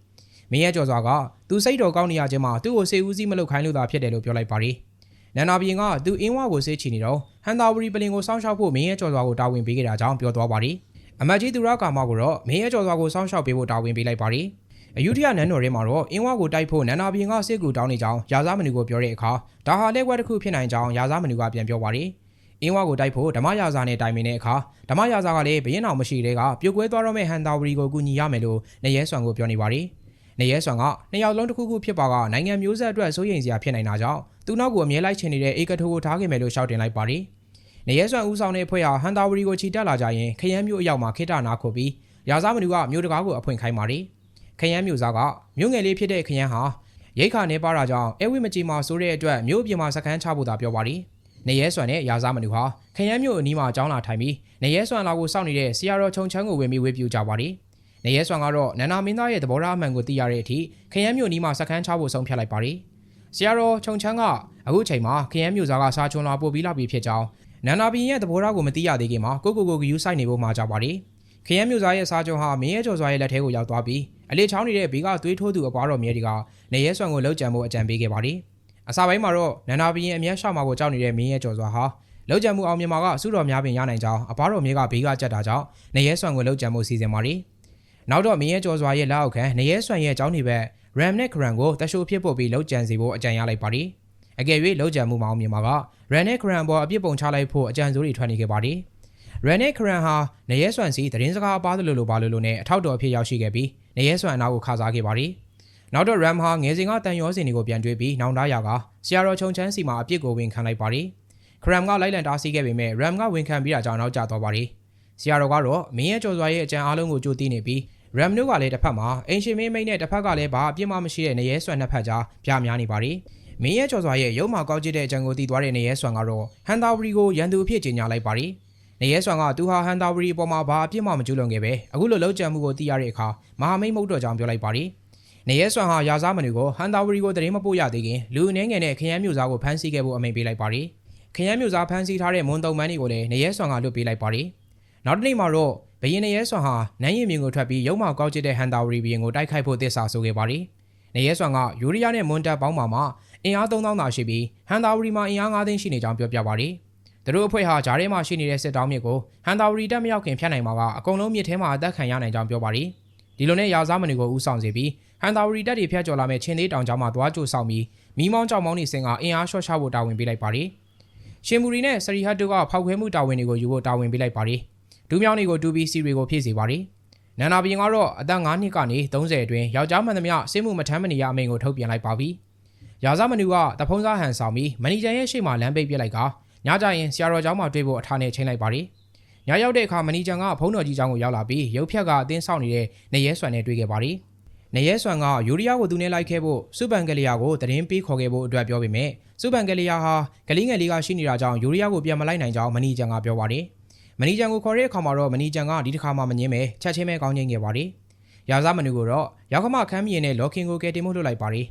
မင်းရဲ့ကြော်စွာကသူစိတ်တော်ကောင်းနေရခြင်းမှာသူ့ကိုစေဦးစီးမလုပ်ခိုင်းလို့သာဖြစ်တယ်လို့ပြောလိုက်ပါရယ် နန္နာဘီရင်ကသူအင်းဝကိုဆေးချီနေတော့ဟန်တာဝရီပလင်ကိုစောင့်ရှောက်ဖို့မင်းရဲ့ကြော်စွာကိုတာဝန်ပေးခဲ့တာကြောင့်ပြောသွားပါရယ်အမတ်ကြီးသူရကာမကိုတော့မင်းရဲ့ကြော်စွာကိုစောင့်ရှောက်ပေးဖို့တာဝန်ပေးလိုက်ပါရယ်အယူထရနန်းတော်ထဲမှာတော့အင်းဝကိုတိုက်ဖို့နန္နာဘီရင်ကစစ်ကူတောင်းနေကြောင်းရာဇာမဏီကိုပြောတဲ့အခါဒါဟာလက်ွက်တစ်ခုဖြစ်နိုင်ကြောင်းရာဇာမဏီကပြန်ပြောပါရယ်အင်းဝကိုတိုက်ဖို့ဓမ္မရာဇာနဲ့တိုင်ပင်တဲ့အခါဓမ္မရာဇာကလည်းဘရင်အောင်မရှိတဲ့ကပြုတ်ကွဲသွားတော့မဲ့ဟန်တာဝရီကိုကူညီရမယ်လို့နေရဲဆွမ်းကိုပြောနေပါရီ နေရဲဆွမ်းကနှစ်ယောက်လုံးတစ်ခုခုဖြစ်ပါကနိုင်ငံမျိုးဆက်အတွက်စိုးရိမ်စရာဖြစ်နိုင်တာကြောင့်သူနောက်ကိုအမြဲလိုက်ချင်နေတဲ့အေကထိုကိုထားခဲ့မယ်လို့ရှောက်တင်လိုက်ပါရီနေရဲဆွမ်းဦးဆောင်တဲ့ဖွဲ့ဟာဟန်တာဝရီကိုချီတက်လာကြရင်ခရမ်းမျိုးအရောက်မှာခိတနာခုတ်ပြီးရာဇာမဏီကမျိုးတကားကိုအဖွင့်ခိုင်းပါရီခရမ်းမျိုးသားကမျိုးငယ်လေးဖြစ်တဲ့ခရမ်းဟာရိတ်ခါနေပါတာကြောင့်အဲဝိမကြီးမှာဆိုတဲ့အတွက်မျိုးပြင်မှာစကန်းချဖို့သာပြောပါရီနေရဲဆွမ်းနဲ့ရာဇာမနူဟာခရမ်းမြို့အနီးမှာကျောင်းလာထိုင်ပြီးနေရဲဆွမ်းလာကိုစောင့်နေတဲ့ဆရာတော်ချုံချန်းကိုဝင်ပြီးဝေပြူကြပါတယ်။ နေရဲဆွမ်းကတော့နန္နာမင်းသားရဲ့သဘောထားအမှန်ကိုသိရတဲ့အထိခရမ်းမြို့နီးမှာစခန်းချဖို့ဆုံးဖြတ်လိုက်ပါတယ်။ဆရာတော်ချုံချန်းကအခုချိန်မှာခရမ်းမြို့သားကစာချွန်လာပို့ပြီးလာပြီးဖြစ်ကြောင်းနန္နာဘီရဲ့သဘောထားကိုမသိရသေးခင်မှာကိုကိုကိုကယူဆိုင်နေဖို့မှာကြပါတယ်။ခရမ်းမြို့သားရဲ့စာချွန်ဟာမင်းရဲ့ကျော်စွာရဲ့လက်ထဲကိုရောက်သွားပြီးအလေးချောင်းနေတဲ့ဘေးကသွေးထိုးသူအပွားတော်မြဲတွေကနေရဲဆွမ်းကိုလှုပ်ကြံဖို့အကြံပေးခဲ့ပါတယ်။အစာပိုင်းမှာတော့နန္ဒာဘီရင်အမျက်ရှောက်မှာကိုကြောက်နေတဲ့မင်းရဲ့ကြော်စွာဟာလောက်ကြံမှုအောင်မြန်မာကစုတော်များပင်ရနိုင်ကြောင်းအဘတော်မြေကဘေးကကြက်တာကြောင့်နေရဲဆွမ်းကိုလောက်ကြံမှုစီစဉ်ပါရီ နောက်တော့မင်းရဲ့ကြော်စွာရဲ့လက်အောက်ခံနေရဲဆွမ်းရဲ့အကြောင်းတွေပဲ RAM နဲ့ Cran ကိုတရှိုးဖြစ်ပို့ပြီးလောက်ကြံစီဖို့အကြံရလိုက်ပါရီအကယ်၍လောက်ကြံမှုမအောင်မြန်မာက RAM နဲ့ Cran ပေါ်အပြစ်ပုံချလိုက်ဖို့အကြံစိုးတွေထွက်နေခဲ့ပါရီ RAM နဲ့ Cran ဟာနေရဲဆွမ်းစီသတင်းစကားပါသလိုလိုပါလိုလိုနဲ့အထောက်တော်အဖြစ်ရောက်ရှိခဲ့ပြီးနေရဲဆွမ်းအနာကိုခါစားခဲ့ပါရီနောက်တော့ RAM ဟာငယ်စဉ်ကတန်ရောစင်တွေကိုပြန်တွေးပြီးနောင်တရာကဆရာတော်ချုံချန်းစီမှာအပြစ်ကိုဝန်ခံလိုက်ပါရီခရမ်ကလိုက်လံတားဆီးခဲ့ပေမဲ့ RAM ကဝန်ခံပြီးတာကြောင့်နောက်ကျသွားပါရီဆရာတော်ကတော့မင်းရဲ့ကြော်စွာရဲ့အကြံအားလုံးကိုကြိုသိနေပြီး RAM တို့ကလည်းတစ်ဖက်မှာအင်ရှင်မင်းမိတ်နဲ့တစ်ဖက်ကလည်းဘာအပြစ်မှမရှိတဲ့နေရဲဆွမ်းနှစ်ဖက်ကြားပြများနေပါရီမင်းရဲ့ကြော်စွာရဲ့ရုံးမှာကောက်ကျတဲ့အကြံကိုတည်သွားတဲ့နေရဲဆွမ်းကတော့ဟန်တာဝရီကိုရန်သူအဖြစ်ကြေညာလိုက်ပါရီနေရဲဆွမ်းကသူဟာဟန်တာဝရီအပေါ်မှာဘာအပြစ်မှမကျူးလွန်ခဲ့ပဲအခုလိုလောက်ကျန်မှုကိုသိရတဲ့အခါမဟာမိတ်မဟုတ်တော့ကြောင်းပြောလိုက်ပါရီနေရဲဆွမ်းဟာရာဇာမနူကိုဟန်တာဝရီကိုတရင်မပို့ရသေးခင်လူအနေငယ်နဲ့ခရမ်းမျိုးသားကိုဖမ်းဆီးခဲ့ဖို့အမိန့်ပေးလိုက်ပါရီခရမ်းမျိုးသားဖမ်းဆီးထားတဲ့မွန်တုံမန်းတွေကိုလည်းနေရဲဆွမ်းကလွတ်ပေးလိုက်ပါရီနောက်တစ်နေ့မှာတော့ ဘရင်နေရဲဆွမ်းဟာနန်းရင်မြင်ကိုထွက်ပြီးရုံမောက်ကောက်ကျတဲ့ဟန်တာဝရီဘရင်ကိုတိုက်ခိုက်ဖို့တစ္ဆာဆိုခဲ့ပါရီနေရဲဆွမ်းကယူရီးယားနဲ့မွန်တပ်ပေါင်းပါမှာအင်အား3000သာရှိပြီးဟန်တာဝရီမှာအင်အား9သိန်းရှိနေကြောင်းပြောပြပါရီသူတို့အဖွဲ့ဟာဂျားထဲမှာရှိနေတဲ့စစ်တောင်းမြစ်ကိုဟန်တာဝရီတက်မရောက်ခင်ဖျက်နိုင်မှာကအကုန်လုံးမြစ်ထဲမှာအသက်ခံရနိုင်ကြောင်းပြောပါရီဒီလိုနဲ့ရာဇာမဏီကိုဥဆောင်စေပြီးဟန်တာဝရီတက်တွေဖျက်ကျော်လာမဲ့ချင်းသေးတောင်ကျောင်းမှာသွားကြိုဆောင်ပြီးမီးမောင်းကြောင်မောင်းနေစင်ကအင်အားလျှော့ချဖို့တာဝန်ပေးလိုက်ပါရီရှင်မူရီနဲ့စရီဟတ်တို့ကဖောက်ခွဲမှုတာဝန်တွေကိုယူဖို့တာဝန်ပေးလိုက်ပါရီ ဒူးမြောင်းတွေကိုတူပြီးစီတွေကိုဖြည့်စေပါရီနန္နာဘီရင်ကတော့အသက်9နှစ်ကနေ30အတွင်းယောက်ျားမှန်သမျှစစ်မှုမထမ်းမနေရအမိန့်ကိုထုတ်ပြန်လိုက်ပါပြီရာဇမနူကတဖုံးစားဟန်ဆောင်ပြီးမန်နီဂျာရဲ့ရှေ့မှာလမ်းပိတ်ပြစ်လိုက်ကညကြရင်ဆရာတော်ကျောင်းမှာတွေ့ဖို့အထားနဲ့ချိန်လိုက်ပါတယ်ညရောက်တဲ့အခါမနီချန်ကဖုံးတော်ကြီးကျောင်းကိုရောက်လာပြီးရုပ်ဖြတ်ကအတင်းဆောက်နေတဲ့နေရဲဆွမ်းနဲ့တွေ့ခဲ့ပါတယ်နေရဲဆွမ်းကယူရီးယားကိုသူနဲ့လိုက်ခဲ့ဖို့စုပန်ကလေးယာကိုတရင်ပေးခေါ်ခဲ့ဖို့အတွက်ပြောပေမဲ့စုပန်ကလေးယာဟာကလေးငယ်လေးကရှိနေတာကြောင့်ယူရီးယားကိုပြန်မလိုက်နိုင်ကြောင်းမနီချန်ကပြောပါတယ် မနီချန်ကိုခေါ်တဲ့အခါမှာတော့မနီချန်ကဒီတစ်ခါမှမငင်းပဲချက်ချင်းပဲကောင်းငိမ့်ခဲ့ပါတယ်ရာဇမနူကိုတော့ရောက်ခမခမ်းမီရင်နဲ့လော်ခင်ကိုကယ်တင်မှုလုပ်လိုက်ပါတယ်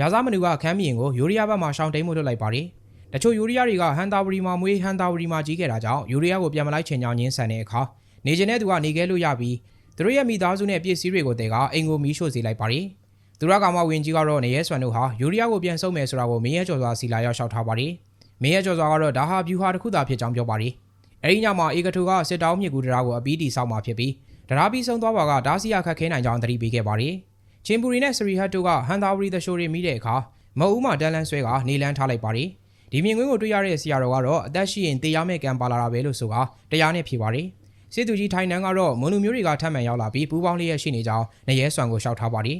ရာဇမနူကခမ်းမီရင်ကိုယူရီးယားဘက်မှာရှောင်တိန်မှုလုပ်လိုက်ပါတယ်တချို့ယူရီးယားတွေကဟန်တာဝရီမှာမွေးဟန်တာဝရီမှာကြီးခဲ့တာကြောင့်ယူရီးယားကိုပြန်မလိုက်ချင်ကြောင်းညင်းဆန်တဲ့အခါနေကျင်တဲ့သူကနေခဲ့လို့ရပြီးသူတို့ရဲ့မိသားစုနဲ့ပစ္စည်းတွေကိုတဲကအင်ကိုမီးရှို့စေလိုက်ပါတယ်သူရကောင်မဝင်ကြီးကတော့နေရဲဆွမ်းတို့ဟာယူရီးယားကိုပြန်ဆုပ်မယ်ဆိုတာကိုမင်းရဲကျော်စွာစီလာရောက်လျှောက်ထားပါတယ်မင်းရဲကျော်စွာကတော့ဒါဟာဗျူဟာတစ်ခုသာဖြစ်ကြောင်းပြောပါတယ် အဲဒီညမှာအေကထူကစစ်တောင်းမြစ်ကူတရားကိုအပီးတီဆောက်มาဖြစ်ပြီးတရားပြီးဆုံးသွားပါကဒါစီယာခတ်ခဲနိုင်ကြောင်းသတိပေးခဲ့ပါတယ်ချင်းပူရီနဲ့စရီဟတ်တို့ကဟန်တာဝရီသရှိုးတွေမိတဲ့အခါမအူးမှတန်လန်းဆွဲကနေလန်းထားလိုက်ပါတယ်ဒီမြင်ကွင်းကိုတွေ့ရတဲ့ဆရာတော်ကတော့အသက်ရှိရင်တေးရမယ့်ကံပါလာတာပဲလို့ဆိုတာတရားနဲ့ဖြေပါတယ်စစ်သူကြီးထိုင်နန်းကတော့မွန်လူမျိုးတွေကထပ်မံရောက်လာပြီးပူးပေါင်းလျက်ရှိနေကြောင်းနေရဲဆွမ်းကိုရှောက်ထားပါတယ်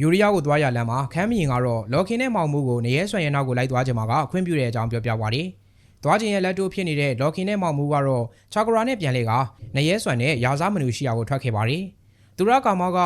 ယူရီးယားကိုသွားရလမ်းမှာခမ်းမရင်ကတော့လော်ခင်နဲ့မောင်မှုကိုနေရဲဆွမ်းရဲ့နောက်ကိုလိုက်သွားကြမှာကခွင့်ပြုတဲ့အကြောင်းပြောပြပါတယ် သွားခြင်းရဲ့လက်တိုးဖြစ်နေတဲ့လော်ခင်နဲ့မောင်မှုကတော့ချာကရာနဲ့ပြန်လေကနေရဲဆွမ်းနဲ့ရာဇမနူရှိယာကိုထွက်ခဲ့ပါတယ်သူရကောင်မက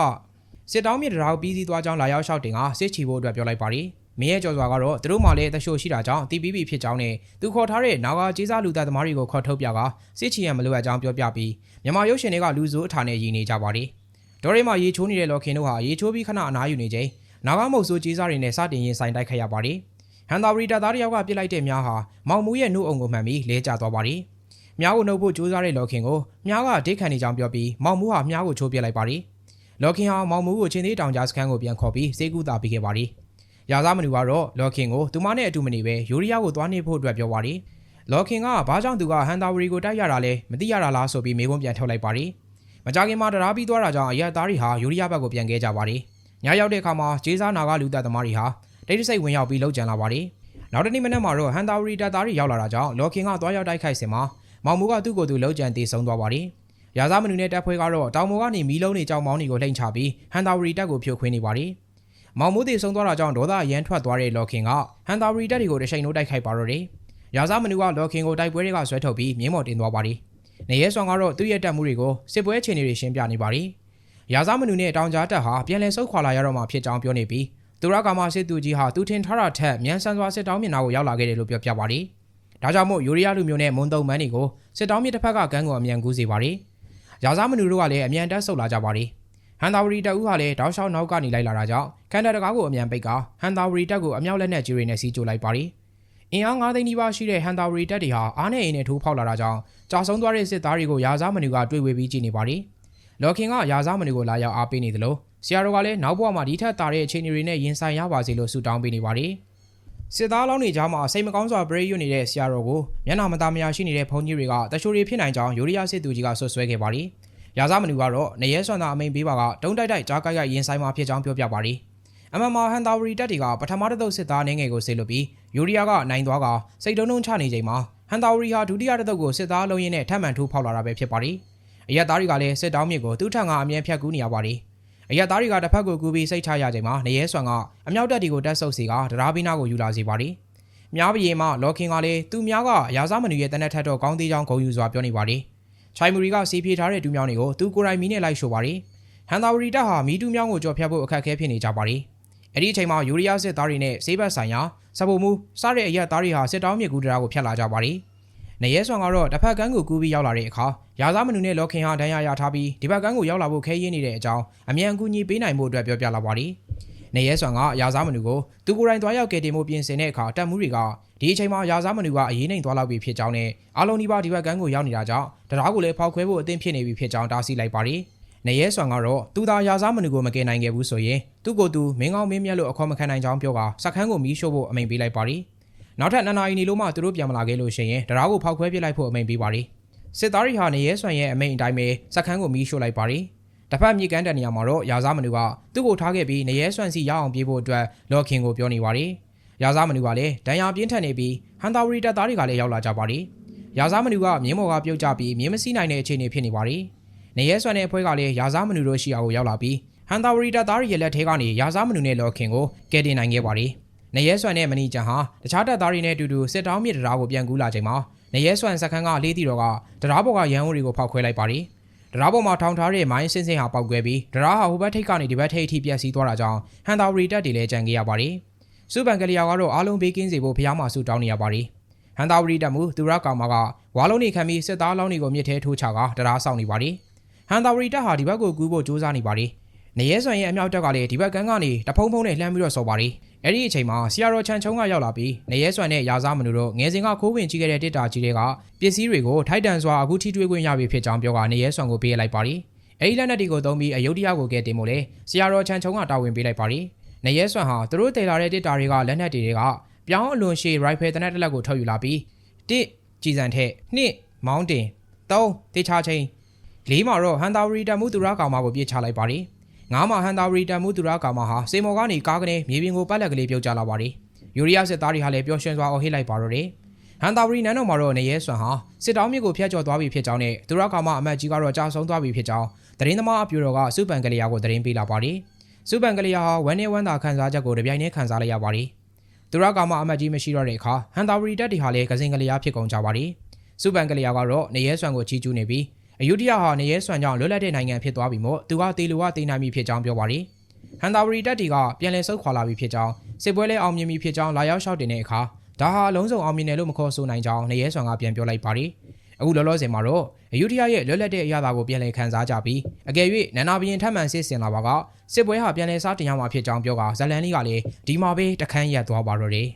စစ်တောင်းမြစ်တရားကိုပြီးစီးသွားကြောင်းလာရောက်လျှောက်တင်ကစစ်ချီဖို့အတွက်ပြောလိုက်ပါတယ်မင်းရဲ့ကြော်စွာကတော့သူတို့မှလည်းတရှို့ရှိတာကြောင့်တီးပြီးပြီဖြစ်ကြောင်းနဲ့သူခေါ်ထားတဲ့နာဂါကျေးစားလူသားသမားတွေကိုခေါ်ထုတ်ပြကစစ်ချီရန်မလိုအပ်ကြောင်းပြောပြပြီးမြန်မာရုပ်ရှင်တွေကလူစုအထာနဲ့ရည်နေကြပါတယ်။ဒေါ်ရီမှာရေချိုးနေတဲ့လော်ခင်တို့ဟာရေချိုးပြီးခဏအနားယူနေချိန်နာဂါမုတ်ဆိုးကျေးစားတွေနဲ့စတင်ရင်ဆိုင်တိုက်ခတ်ရပါတယ်။ ဟန်သာဝရီတာသားတယောက်ကပြစ်လိုက်တဲ့မြားဟာမောင်မူရဲ့နှုတ်အုံကိုမှန်ပြီးလဲကျသွားပါတယ်။မြားကိုနှုတ်ဖို့ကြိုးစားတဲ့လော်ခင်ကိုမြားကဒိတ်ခံနေကြောင်းပြောပြီးမောင်မူဟာမြားကိုချိုးပြစ်လိုက်ပါတယ်။လော်ခင်ဟာမောင်မူကိုချင်းသေးတောင်ကြားစခန်းကိုပြန်ခေါ်ပြီးစေကူတာပေးခဲ့ပါတယ်။ရာဇမနူကတော့လော်ခင်ကိုသူမနဲ့အတူမနေပဲယူရီးယားကိုသွားနေဖို့အတွက်ပြောပါတယ်။လော်ခင်ကဘာကြောင့်သူကဟန်တာဝရီကိုတိုက်ရတာလဲမသိရတာလားဆိုပြီးမေးခွန်းပြန်ထုတ်လိုက်ပါတယ်။မကြခင်မှာတရားပြီးသွားတာကြောင့်အရက်သားတွေဟာယူရီးယားဘက်ကိုပြန်ခဲ့ကြပါတယ်။ညရောက်တဲ့အခါမှာဂျေးစားနာကလူသက်သမားတွေဟာ တိတ်တဆိတ်ဝင်ရောက်ပြီးလှုပ်ကြံလာပါတယ်။နောက်တစ်နေ့မနက်မှာတော့ဟန်တာဝရီတပ်သားတွေရောက်လာတာကြောင့်လော်ခင်ကသွားရောက်တိုက်ခိုက်စင်မှာမောင်မူကသူ့ကိုယ်သူလှုပ်ကြံတည်ဆုံသွားပါတယ်။ရာဇမနူနဲ့တပ်ဖွဲ့ကတော့တောင်ပေါ်ကနေမီးလုံးတွေကြောင်မောင်းတွေကိုလှိမ့်ချပြီးဟန်တာဝရီတပ်ကိုဖြိုခွင်းနေပါတယ်။မောင်မိုးသေးဆုံးသွားတာကြောင့်ဒေါသရမ်းထွက်သွားတဲ့လော်ခင်ကဟန်တာဝရီတပ်တွေကိုတချိန်လုံးတိုက်ခိုက်ပါတော့တယ်။ရာဇမနူကလော်ခင်ကိုတိုက်ပွဲတွေကဆွဲထုတ်ပြီးမြင်းမော်တင်သွားပါတယ်။နေရဲဆွမ်းကတော့သူ့ရဲ့တပ်မှုတွေကိုစစ်ပွဲအခြေအနေတွေရှင်းပြနေပါတယ်။ရာဇမနူနဲ့တောင်ကြားတပ်ဟာပြန်လည်ဆုတ်ခွာလာရတော့မှဖြစ်ကြောင်းပြောနေပြီး သူရကာမစစ်သူကြီးဟာသူထင်ထားတာထက်မြန်ဆန်စွာစစ်တောင်းမြင်နာကိုရောက်လာခဲ့တယ်လို့ပြောပြပါတယ်။ဒါကြောင့်မို့ယူရီးယားလူမျိုးနဲ့မွန်တုံမန်းတွေကိုစစ်တောင်းမြစ်တစ်ဖက်ကကန်းကိုအမြန်ကူးစေပါတယ်။ရာဇမနူတို့ကလည်းအမြန်တက်ဆုတ်လာကြပါတယ်။ဟန်တာဝရီတပ်ဦးဟာလည်းတောက်လျှောက်နောက်ကနေလိုက်လာတာကြောင့်ကန်တာတကားကိုအမြန်ပိတ်ကဟန်တာဝရီတပ်ကိုအမြောက်လက်နက်ကြီးတွေနဲ့စီးကြိုလိုက်ပါတယ်။အင်အား9သိန်းနီးပါးရှိတဲ့ဟန်တာဝရီတပ်တွေဟာအားနဲ့အိမ်နဲ့ထိုးဖောက်လာတာကြောင့်ကြာဆုံးသွားတဲ့စစ်သားတွေကိုရာဇမနူကတွေ့ဝေပြီးကြည့်နေပါတယ်။လော်ခင်ကရာဇမနူကိုလာရောက်အားပေးနေသလို ဆရာတော်ကလည်းနောက်ဘဝမှာဒီထက်တာတဲ့အခြေအနေတွေနဲ့ရင်ဆိုင်ရပါစေလို့ဆုတောင်းပေးနေပါတယ်။စစ်သားလောင်းတွေကြားမှာစိတ်မကောင်းစွာပရိရွတ်နေတဲ့ဆရာတော်ကိုမျက်နှာမသားမယာရှိနေတဲ့ဘုန်းကြီးတွေကတချို့တွေဖြစ်နိုင်ကြောင်းယူရီးယားစစ်သူကြီးကဆွဆွဲခဲ့ပါတယ်။ရာဇမနူကတော့နေရဲဆွမ်းသာအမိန်ပေးပါကတုံးတိုက်တိုက်ကြားကိုက်ရိုက်ရင်ဆိုင်မှာဖြစ်ကြောင်းပြောပြပါတယ်။အမမဟန်တာဝရီတက်တွေကပထမတစ်သုတ်စစ်သားနေငယ်ကိုဆေးလွတ်ပြီးယူရီးယားကနိုင်သွားကစိတ်တုံးတုံးချနေချိန်မှာဟန်တာဝရီဟာဒုတိယတစ်သုတ်ကိုစစ်သားလုံးရင်းနဲ့ထပ်မံထိုးဖောက်လာတာပဲဖြစ်ပါတယ်။အရက်သားတွေကလည်းစစ်တောင်းမြစ်ကိုသူ့ထံကအမြဲဖြတ်ကူးနေရပါတယ်။ အရက်သားတွေကတစ်ဖက်ကိုကူးပြီးစိတ်ချရချိန်မှာနေရဲဆွမ်းကအမြောက်တက်တွေကိုတက်ဆုပ်စီကတရားဘီနာကိုယူလာစီပါတယ်။မြားပရေမှလော်ခင်ကလည်းသူများကရာဇမနူရဲ့တနက်ထက်တော့ကောင်းသေးကြောင်းဂုဏ်ယူစွာပြောနေပါတယ်။ချိုင်မူရီကစီးပြေးထားတဲ့တူးမြောင်းတွေကိုသူကိုယ်တိုင်မီနဲ့လိုက်ရှို့ပါတယ်။ဟန်တာဝရီတက်ဟာမီတူးမြောင်းကိုကြော်ဖြတ်ဖို့အခက်အခဲဖြစ်နေကြပါတယ်။အဲ့ဒီအချိန်မှာယူရီးယားစစ်သားတွေနဲ့ဆေးဘက်ဆိုင်ရာစပုံမူစတဲ့အရက်သားတွေဟာစစ်တောင်းမြစ်ကူတရားကိုဖျက်လာကြပါတယ်။ နေရဲဆွမ်းကတော့တစ်ဖက်ကန်းကိုကူးပြီးရောက်လာတဲ့အခါရာဇမနူနဲ့လော်ခင်ဟာဒဏ်ရာရထားပြီးဒီဘက်ကန်းကိုရောက်လာဖို့ခဲရင်းနေတဲ့အကြောင်းအမြန်အကူအညီပေးနိုင်ဖို့အတွက်ပြောပြလာပါတယ်။နေရဲဆွမ်းကရာဇမနူကိုသူကိုယ်တိုင်သွားရောက်ကယ်တင်မှုပြင်ဆင်တဲ့အခါတပ်မှုတွေကဒီအချိန်မှာရာဇမနူကအရေးနိုင်သွားလောက်ပြီဖြစ်ကြောင်းနဲ့အလုံးဒီပါဒီဘက်ကန်းကိုရောက်နေတာကြောင့်တရားကိုလည်းဖောက်ခွဲဖို့အသင့်ဖြစ်နေပြီဖြစ်ကြောင်းတားဆီးလိုက်ပါတယ်။နေရဲဆွမ်းကတော့သူသာရာဇမနူကိုမကယ်နိုင်ခဲ့ဘူးဆိုရင်သူ့ကိုယ်သူမင်းကောင်းမင်းမြတ်လို့အခေါ်မခံနိုင်ကြောင်းပြောကစခန်းကိုမီးရှို့ဖို့အမိန်ပေးလိုက်ပါတယ်။ နောက်ထပ်နှစ်နာရီနေလို့မှသူတို့ပြန်မလာခဲ့လို့ရှိရင်တရားကိုဖောက်ခွဲပစ်လိုက်ဖို့အမိန်ပေးပါတယ်။စစ်သားတွေဟာနေရဲဆွမ်းရဲ့အမိန်အတိုင်းပဲစခန်းကိုမီးရှို့လိုက်ပါတယ်။တစ်ဖက်မြေကမ်းတဲ့နေရာမှာတော့ရာဇမနူကသူ့ကိုထားခဲ့ပြီးနေရဲဆွမ်းစီရအောင်ပြေးဖို့အတွက်လော်ခင်ကိုပြောနေပါတယ်။ရာဇမနူကလည်းဒဏ်ရာပြင်းထန်နေပြီးဟန်တာဝရီတပ်သားတွေကလည်းရောက်လာကြပါတယ်။ရာဇမနူကမြင်းမော်ကပြုတ်ကျပြီးမြင်းမစီးနိုင်တဲ့အခြေအနေဖြစ်နေပါတယ်။နေရဲဆွမ်းတဲ့အဖွဲ့ကလည်းရာဇမနူတို့ရှိအောင်ရောက်လာပြီးဟန်တာဝရီတပ်သားတွေရဲ့လက်ထဲကနေရာဇမနူနဲ့လော်ခင်ကိုကယ်တင်နိုင်ခဲ့ပါတယ်။ နေရဲဆွမ်းတဲ့မနီချန်ဟာတခြားတပ်သားတွေနဲ့အတူတူစစ်တောင်းမြစ်တရားကိုပြန်ကူးလာချိန်မှာနေရဲဆွမ်စခန်းကလေးတီတော်ကတရားပေါ်ကရန်ဦးတွေကိုဖောက်ခွဲလိုက်ပါတယ်တရားပေါ်မှာထောင်ထားတဲ့မိုင်းစင်းစင်းဟာပောက်ကွဲပြီးတရားဟာဟိုဘက်ထိပ်ကနေဒီဘက်ထိပ်အထိပြက်စီးသွားတာကြောင့်ဟန်တာဝရီတက်တွေလည်းကြံခဲ့ရပါတယ်စုပန်ကလျာကတော့အားလုံးဘေးကင်းစေဖို့ဖျားမှာဆူတောင်းနေရပါတယ်ဟန်တာဝရီတက်မှုသူရကောင်မကဝါလုံးနေခံပြီးစစ်သားလောင်းတွေကိုမြစ်ထဲထိုးချကတရားဆောင်နေပါတယ်ဟန်တာဝရီတက်ဟာဒီဘက်ကိုကူးဖို့ကြိုးစားနေပါတယ် နေရဲဆွမ်ရဲ့အမြောက်တက်ကလည်းဒီဘက်ကန်းကနေတဖုံဖုံနဲ့လှမ်းပြီးတော့ဆော်ပါတယ်အဲ့ဒီအချိန်မှာဆီယာရောချန်ချုံကရောက်လာပြီးနေရဲဆွမ်နဲ့ရာဇာမနူတို့ငယ်စဉ်ကခိုးဝင်ကြည့်ခဲ့တဲ့တစ်တာကြီးတွေကပစ္စည်းတွေကိုထိုက်တန်စွာအခုထိတွေ့ခွင့်ရပြီဖြစ်ကြောင်းပြောကနေရဲဆွမ်ကိုပေးလိုက်ပါတယ်အဲ့ဒီလက်နက်တွေကိုသုံးပြီးအယုဒ္ဓယကိုကဲတင်မို့လဲဆီယာရောချန်ချုံကတာဝန်ပေးလိုက်ပါတယ်နေရဲဆွမ်ဟာသူတို့တည်လာတဲ့တစ်တာတွေကလက်နက်တွေကပြောင်းအလွန်ရှည်ရိုင်ဖယ်တနက်တစ်လက်ကိုထုတ်ယူလာပြီးတစ်ကြည်စံထက်နှစ်မောင်းတင်သုံးတေချာချင်းလေးမှာတော့ဟန်တာဝရီတမှုသူရကောင်မကိုပြေးချလိုက်ပါတယ် ငါးမှာဟန်တာဝရီတမှုသူရကောင်မဟာစေမော်ကနေကားကနေမြေပြင်ကိုပတ်လက်ကလေးပြုတ်ကျလာပါတယ်ယူရီးယားစစ်သားတွေဟာလည်းပျော်ရွှင်စွာအော်ဟစ်လိုက်ပါတော့တယ်ဟန်တာဝရီနန်းတော်မှာတော့နေရဲဆွမ်ဟာစစ်တောင်းမြစ်ကိုဖျက်ကျော်သွားပြီဖြစ်ကြောင်းနဲ့သူရကောင်မအမတ်ကြီးကတော့ကြာဆုံးသွားပြီဖြစ်ကြောင်းသတင်းသမားအပြူတော်ကစုပန်ကလေးယာကိုသတင်းပေးလာပါတယ်စုပန်ကလေးယာဟာဝမ်းနေဝမ်းသာခံစားချက်ကိုတပြိုင်တည်းခံစားလိုက်ရပါတယ်သူရကောင်မအမတ်ကြီးမရှိတော့တဲ့အခါဟန်တာဝရီတက်တွေဟာလည်းကစင်ကလေးယာဖြစ်ကုန်ကြပါတယ်စုပန်ကလေးယာကတော့နေရဲဆွမ်ကိုချီးကျူးနေပြီး အယူတရဟာနေရဲဆွမ်ကြောင့်လွတ်လပ်တဲ့နိုင်ငံဖြစ်သွားပြီမို့သူကတေလူကတေနိုင်ပြီဖြစ်ကြောင်းပြောပါတယ်ဟန်တာဝရီတက်တွေကပြန်လည်ဆုတ်ခွာလာပြီဖြစ်ကြောင်းစစ်ပွဲလဲအောင်မြင်ပြီဖြစ်ကြောင်းလာရောက်လျှောက်တင်တဲ့အခါဒါဟာအလုံးစုံအောင်မြင်တယ်လို့မခေါ်ဆိုနိုင်ကြောင်းနေရဲဆွမ်ကပြန်ပြောလိုက်ပါတယ်အခုလောလောဆယ်မှာတော့အယူတရရဲ့လွတ်လပ်တဲ့အရာသာကိုပြန်လည်ခန်းစားကြပြီးအကယ်၍နန္နာဘရင်ထပ်မံစစ်ဆင်လာပါကစစ်ပွဲဟာပြန်လည်စားတင်ရမှာဖြစ်ကြောင်းပြောကဇလန်လီကလည်းဒီမှာပဲတခန်းရက်သွားပါတော့တယ်